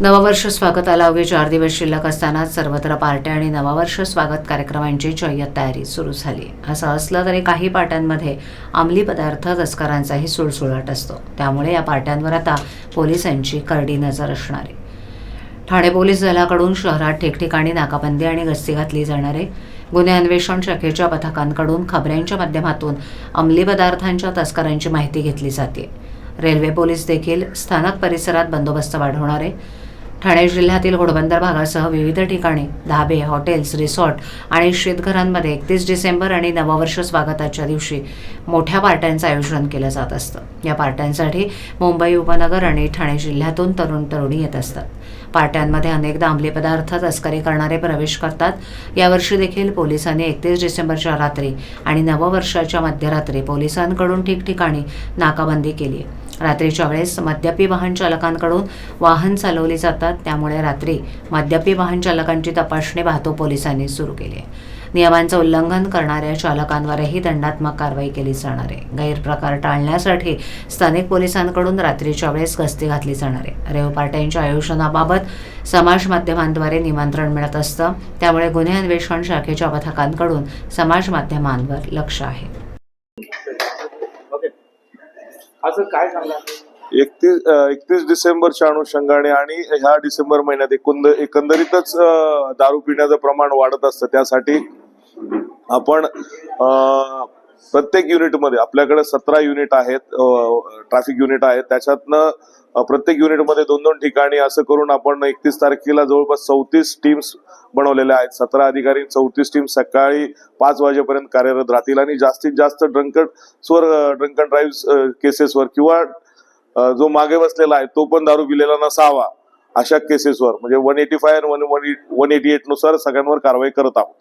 नववर्ष स्वागताला अवघे चार दिवस शिल्लक असतानाच सर्वत्र पार्ट्या आणि नववर्ष स्वागत कार्यक्रमांची जय्यत तयारी सुरू झाली. असं असलं तरी काही पार्ट्यांमध्ये अंमली पदार्थ तस्करांचाही सुळसुळाट असतो. त्यामुळे या पार्ट्यांवर आता पोलिसांची करडी नजर असणार आहे. ठाणे पोलीस दलाकडून शहरात ठिकठिकाणी नाकाबंदी आणि गस्ती घातली जाणार आहे गुन्हे अन्वेषण शाखेच्या पथकांकडून खबऱ्यांच्या माध्यमातून अंमली पदार्थांच्या तस्करांची माहिती घेतली जाते. रेल्वे पोलीस देखील स्थानक परिसरात बंदोबस्त वाढवणार आहे ठाणे जिल्ह्यातील घोडबंदर भागासह विविध ठिकाणी धाबे हॉटेल्स रिसॉर्ट आणि शेतघरांमध्ये एकतीस डिसेंबर आणि नववर्ष स्वागताच्या दिवशी मोठ्या पार्ट्यांचं आयोजन केलं जात असतं. या पार्ट्यांसाठी मुंबई उपनगर आणि ठाणे जिल्ह्यातून तरुण तरुणी येत असतात. पार्ट्यांमध्ये अनेकदा अंमली पदार्थ तस्करी करणारे प्रवेश करतात. यावर्षी देखील पोलिसांनी एकतीस डिसेंबरच्या रात्री आणि नववर्षाच्या मध्यरात्री पोलिसांकडून ठिकठिकाणी नाकाबंदी केली आहे. रात्रीच्या वेळेस मद्यपी वाहन चालकांकडून वाहन चालवली जातात. त्यामुळे रात्री मद्यपी वाहन चालकांची तपासणी वाहतूक पोलिसांनी सुरू केली आहे. नियमांचं उल्लंघन करणाऱ्या चालकांवरही दंडात्मक कारवाई केली जाणार आहे. गैरप्रकार टाळण्यासाठी स्थानिक पोलिसांकडून रात्रीच्या वेळेस गस्ती घातली जाणार आहे. रेव पार्ट्यांच्या आयोजनाबाबत समाज माध्यमांद्वारे निमंत्रण मिळत असतं. त्यामुळे गुन्हे अन्वेषण शाखेच्या पथकांकडून समाज माध्यमांवर लक्ष आहे. असं काय सांगणार एकतीस एकतीस डिसेंबरच्या अनुषंगाने आणि ह्या डिसेंबर महिन्यात एकंद एकंदरीतच दारू पिण्याचं प्रमाण वाढत असतं. त्यासाठी आपण अ, प्रत्येक युनिटमध्ये आपल्याकडे सतरा युनिट आहेत ट्रॅफिक युनिट आहेत. त्याच्यातनं प्रत्येक युनिटमध्ये दोन दोन ठिकाणी असं करून आपण एकतीस तारखेला जवळपास चौतीस टीम्स बनवलेल्या आहेत. सतरा अधिकारी चौतीस टीम सकाळी पाच वाजेपर्यंत कार्यरत राहतील. आणि जास्तीत जास्त ड्रंकड्सवर स्वर ड्रंकन ड्राईव्ह केसेसवर किंवा जो मागे बसलेला आहे तो पण दारू पिलेला नसावा अशा केसेसवर. म्हणजे one eighty five one one eighty एटनुसार सगळ्यांवर कारवाई करत आहोत.